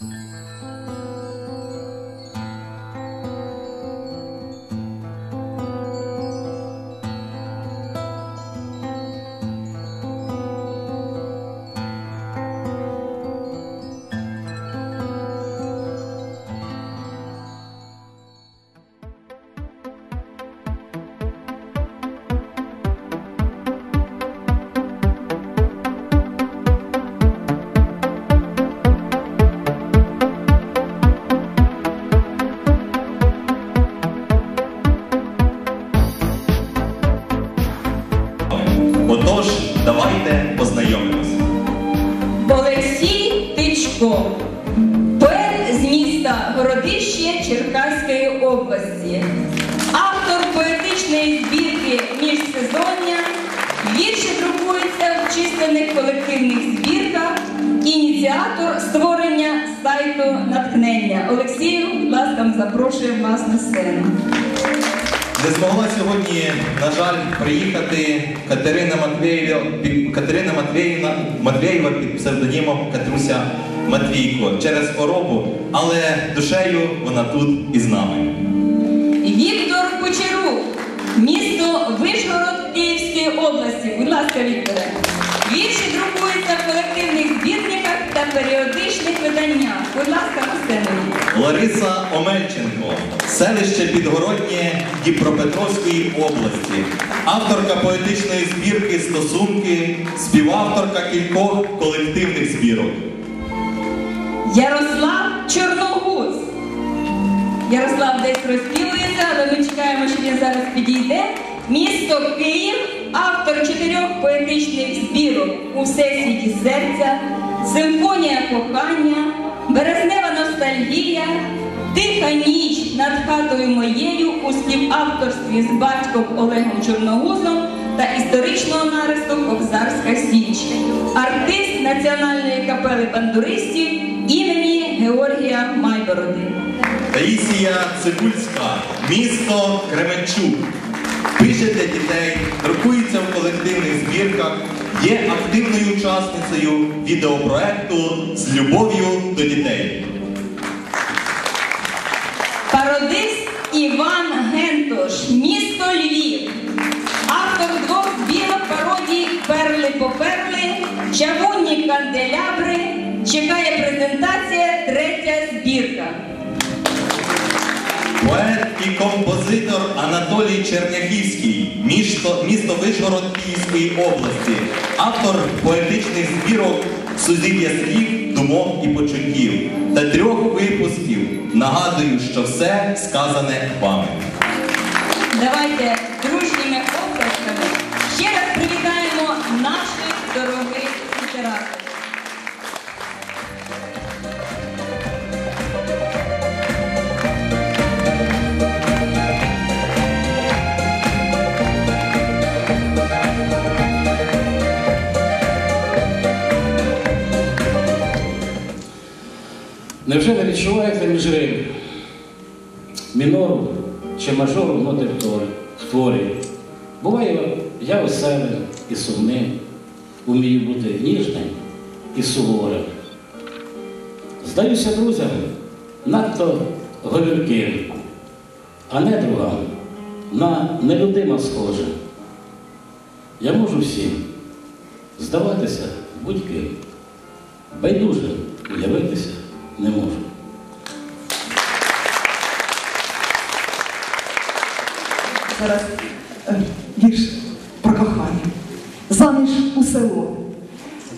Mm-hmm. В колективних збірках, ініціатор створення сайту натхнення. Олексію, будь ласка, запрошуємо вас на сцену. Не змогла сьогодні, на жаль, приїхати Катерина Матвєєва, Катерина Матвєєвна, Матвєєва під псевдонімом Катруся Матвійко через хворобу, але душею вона тут із нами. Будь ласка, на. Лариса Омельченко, селище Підгороднє Дніпропетровської області, авторка поетичної збірки Стосунки, співавторка кількох колективних збірок. Ярослав Чорногуз. Ярослав десь розпілується, але ми чекаємо, що він зараз підійде. Місто Київ, автор чотирьох поетичних збірок у всесвіті серця, симфонія кохання, березнева ностальгія, тиха ніч над хатою моєю у співавторстві з батьком Олегом Чорногузом та історичного нарису Кобзарська Січ, артист Національної капели бандуристів імені Георгія Майбороди. Таїсія Цибульська, місто Кременчук. Пише для дітей, друкується в колективних збірках, є активною учасницею відеопроекту з любов'ю до дітей. Пародист Іван Гентош, місто Львів. Автор двох збірок пародій Перли по перли, Чавунні канделябри. Чекає презентація, третя збірка. Поет композитор Анатолій Черняхівський, місто, місто Вишгород Київської області, автор поетичних збірок Сузір'я слів, думок і почуттів та трьох випусків. Нагадую, що все сказане вами. Давайте Невже не відчуваєте між рим мінору чи мажору ноти в творі-? Буває, я веселим і сумним, умію бути ніжним і суворим. Здаюся друзям надто говірким, а не другам на нелюдима схожим. Я можу всім здаватися будь-ким, байдуже уявитися не можу. Зараз е, вірш про кохання. Заміж у село.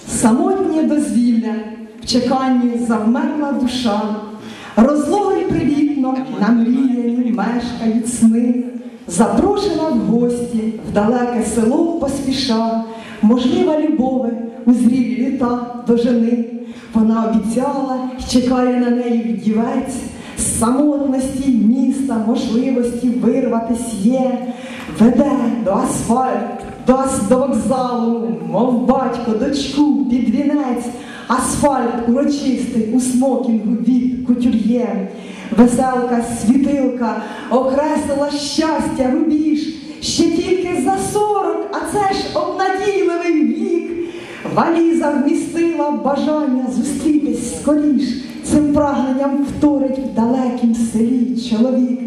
Самотнє дозвілля, в чеканні завмерла душа, розлогий привітно на мріяні мешкають сни, запрошена в гості в далеке село поспіша, можлива любове у зрілі літа до жени. Вона обіцяла чекає на неї вдівець, з самотності міста можливості вирватись є, веде до асфальт, до, до вокзалу, мов батько, дочку під вінець, асфальт урочистий у смокінгу від кутюр'є. Веселка, світилка, окреслила щастя, рубіж, ще тільки за сорок, а це ж обнадійливий. Валіза вмістила бажання зустрітись скоріш. цим прагненням вторить в далекім селі чоловік.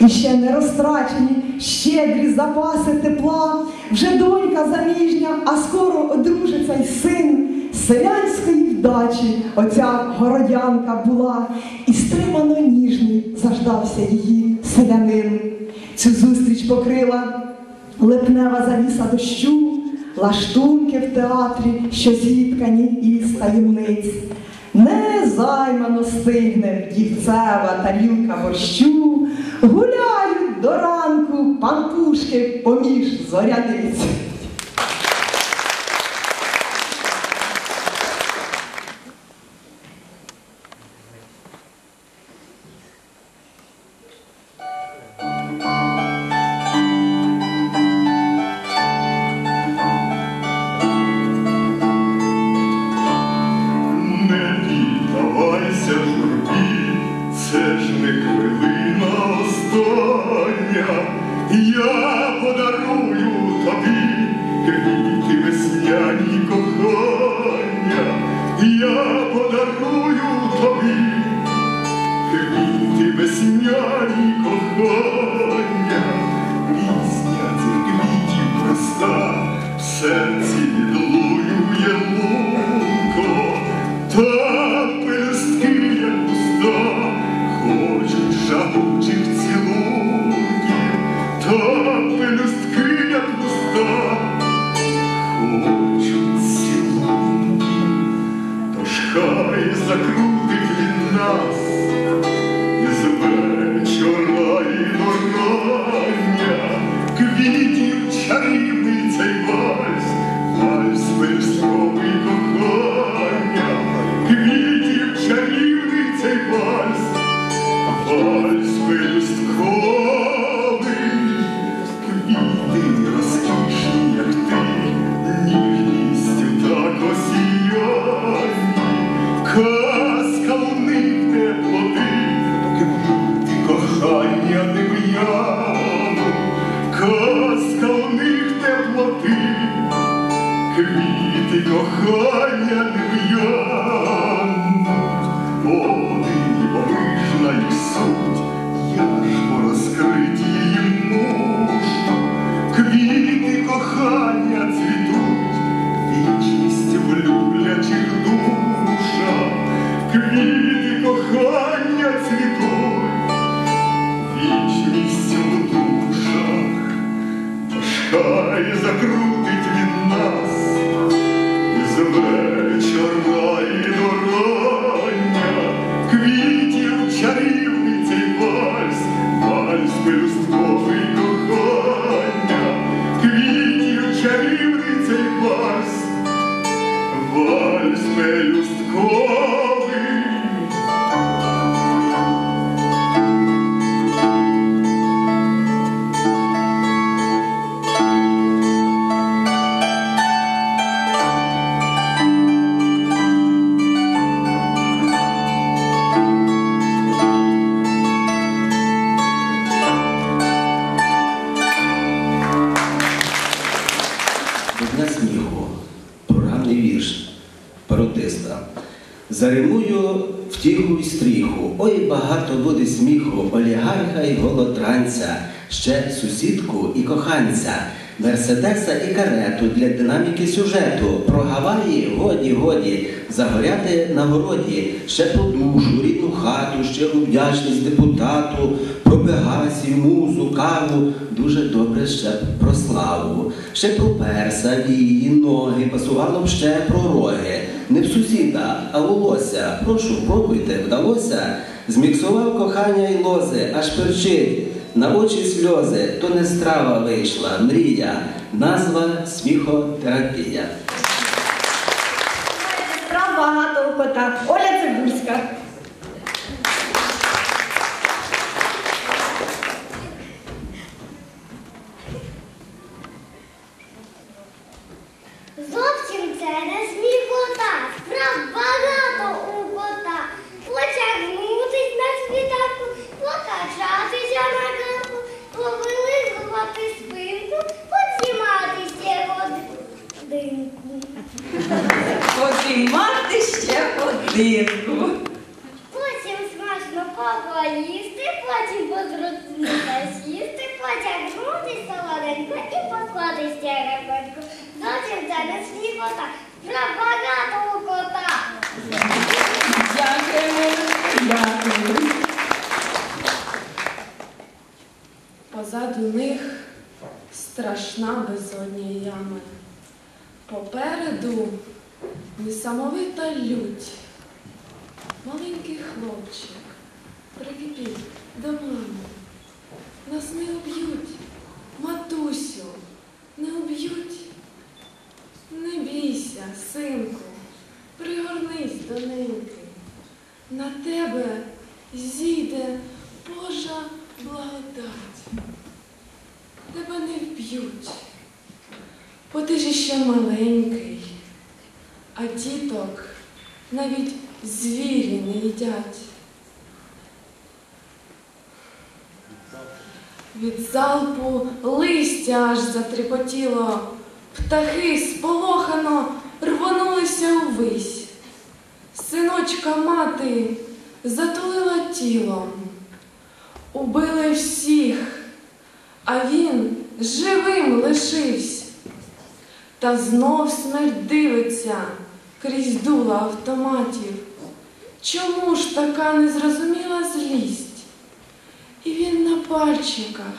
І ще не розтрачені щедрі запаси тепла, вже донька заміжня, а скоро одружиться й син. Селянської вдачі оця городянка була, і стримано ніжний заждався її селянин. Цю зустріч покрила липнева завіса дощу, лаштунки в театрі, що зіткані із таємниць. Незаймано стигне дівцева тарілка борщу, гуляють до ранку пампушки поміж зоряниць. Серці відлунює лунко, та пелюстки, як уста, хочуть жагучих цілунків, та пелюстки, як уста, хочуть цілунків, тож хай закрутить він нас. Із вечора і до квітів чарівний цей вальс, вальс пельськовий кохання, квіти не нев'яну, Заримую втіху й стріху, ой багато буде сміху, олігарха й голотранця, ще сусідку і коханця, мерседеса і карету для динаміки сюжету. Про Гаваї годі, годі, загоряти на городі, ще про душу, рідну хату, ще вдячність депутату, про Пегасів, музу, каву, дуже добре ще про славу, ще про перса, вії, ноги, пасувало б ще про роги. Не в сусіда, а волосся. Прошу, пробуйте, вдалося. Зміксував кохання й лози, аж перчить. На очі сльози, то не страва вийшла, мрія, назва сміхотерапія. Справ багато у кота. Оля Цибульська. Зовсім це не сміхота, справ багато у кота. Потягнутись на світанку, покачатися на ганку, повилизувати спинку, познімати ще годинку. Обіймати ще годинку. Кота, про кота. Дякуємо. Дякую. Позаду них страшна безодня ями. Попереду несамовита лють. Маленький хлопчик прикипів до мами. Нас не уб'ють, матусю, не уб'ють. Не бійся, синку, пригорнись до неньки. На тебе зійде Божа благодать. Тебе не вб'ють, бо ти ж ще маленький, а діток навіть звірі не їдять. Від залпу листя аж затріпотіло, птахи сполохано рвонулися увись. Синочка мати затулила тілом. Убили всіх, а він живим лишився. Та знов смерть дивиться крізь дула автоматів. Чому ж така незрозуміла злість? І він на пальчиках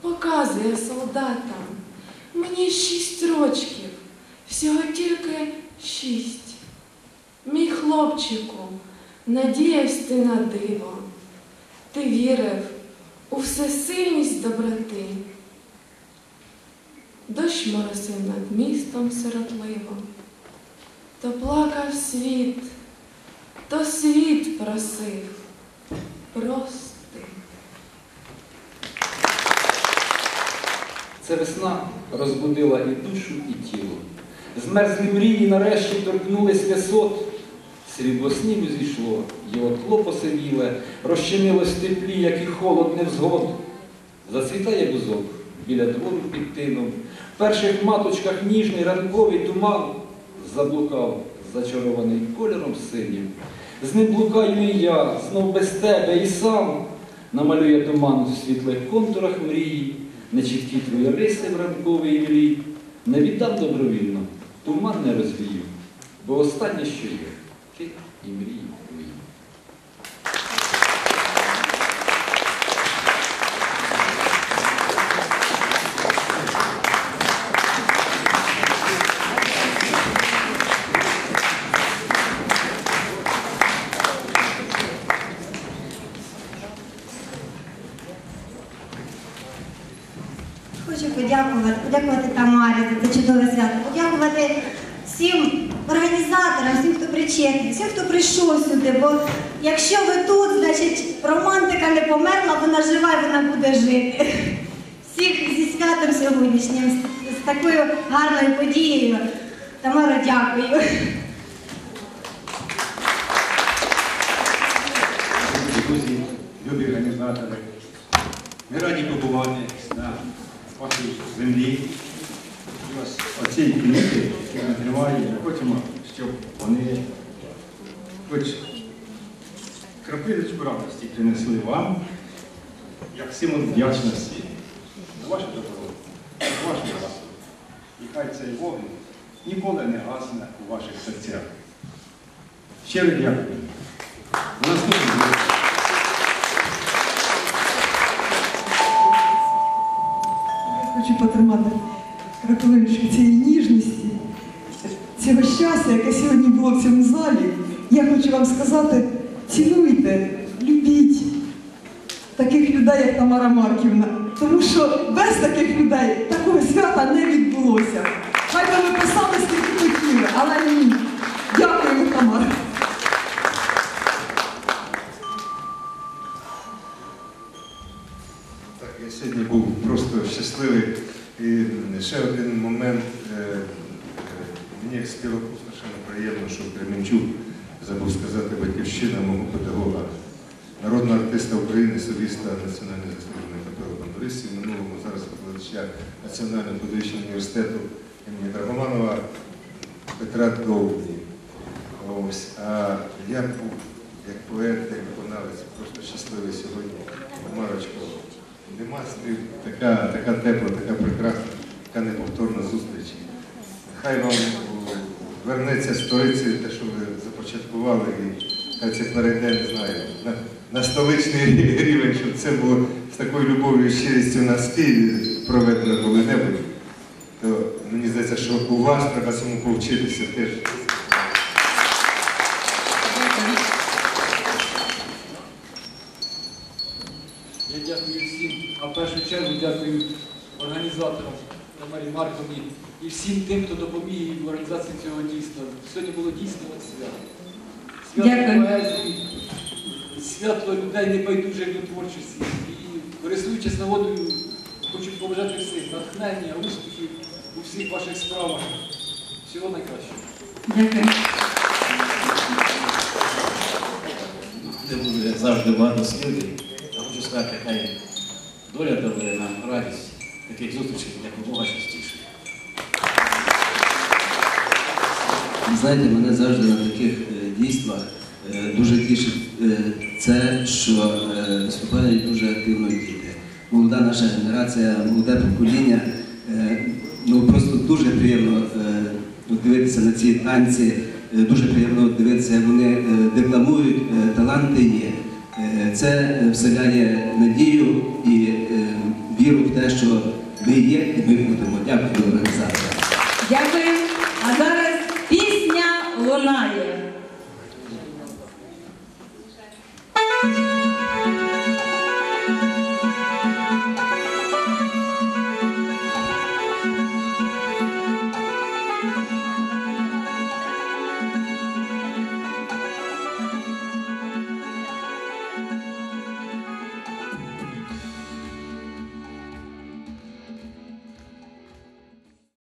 показує солдатам. Мені шість рочків, всього тільки шість. Мій хлопчику, надіявсь ти на диво. Ти вірив у всесильність доброти. Дощ моросив над містом сиротливо, то плакав світ, то світ просив, прости. Це весна розбудила і душу, і тіло. Змерзлі мрії нарешті торкнулись висот. Срібло снігу зійшло, його тло посивіле, розчинилось теплі, як і холод невзгод. Зацвітає бузок біля двору під тином. В перших маточках ніжний ранковий туман заблукав, зачарований кольором синім. З ним блукаю і я, знов без тебе і сам намалює туман у світлих контурах мрії, нечіткі твої риси в ранковій млі. Не віддам добровільно, туман не розвію, бо останнє, що є, ти і мрії твої. Хочу подякувати, подякувати Тамарі за це чудове свято, подякувати всім організаторам, всім, хто причетний, всім, хто прийшов сюди. Бо якщо ви тут, значить романтика не померла, вона жива і вона буде жити. Всіх зі святом сьогоднішнім, з, такою гарною подією. Тамаро, дякую. Друзі, любі організатори, ми раді побувати на вашій землі. Оці квіти, які ми триваємо, ми хочемо, щоб вони хоч крапиночку радості принесли вам, як символ вдячності за вашу добро, за вашу красу. І хай цей вогник ніколи не гасне у ваших серцях. Щиро дякую. Хочу потримати краковиночку цієї ніжності, цього щастя, яке сьогодні було в цьому залі. Я хочу вам сказати, цінуйте, любіть таких людей, як Тамара Марківна. Тому що без таких людей такого свята не відбулося. Хай ви писали скільки хотіли, але ні. Дякую, Тамара. Так, я сьогодні був просто щасливий. І ще один момент. е, Мені як співаку страшенно приємно, що Кременчук забув сказати батьківщина мого педагога, народного артиста України, соліста Національної заслуженої капели бандуристів, минулому зараз викладача Національного педагогічного університету імені Драгоманова Петра Довгні. Ось. А я був як поет, як виконавець, просто щасливий сьогодні. Марочко, нема слів, така, така тепла, така прекрасна, така неповторна зустріч. Хай вам вернеться з столиці, те, що ви започаткували, і хай це перейде, не знаю, на, столичний рівень, щоб це було з такою любов'ю і щирістю на Києві проведено коли-небудь. То мені здається, що у вас треба цьому повчитися теж. Я дякую всім, а в першу чергу дякую організаторам Тамарі Марковні і всім тим, хто допоміг в організації цього дійства. Сьогодні було дійсно свято. Свято поезії, свято людей небайдужих до творчості. І користуючись нагодою, хочу побажати всіх натхнення, успіхів у всіх ваших справах. Всього найкращого. Дякую. де буде як завжди багато спілки. Я хочу сказати, хай доля дарує нам радість таких зустрічей, як Бога частіше. Знаєте, мене завжди на таких е, дійствах дуже тішить е, це, що е, виступають дуже активно діти. Молода наша генерація, молоде покоління. е, Ну просто дуже приємно е, дивитися на ці танці, е, дуже приємно дивитися, як вони е, декламують, е, таланти є. Е, Це е, вселяє надію і е, віру в те, що ми є і ми будемо. Дякую організаторам. Дякую. А зараз пісня лунає.